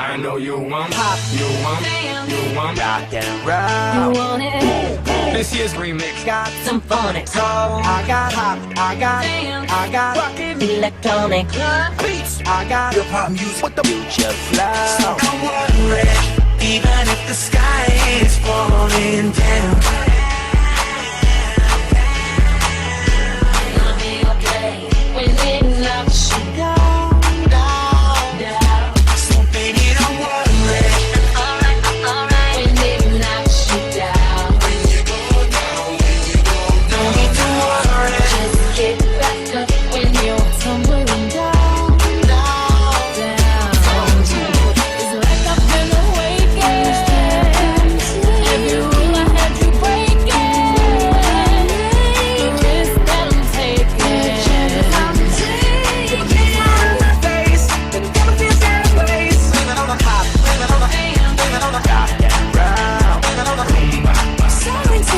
I know you want pop, you want, you want rock and You want it? This year's remix got Some phonics, soul. I got hop, I got, I got rockin' electronic. beats. I got hip hop music with the future flow. Don't worry, even if the sky is falling down.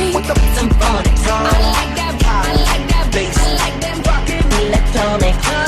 me with symphonic. I like that, I like that bass, I like that rockin' electronic.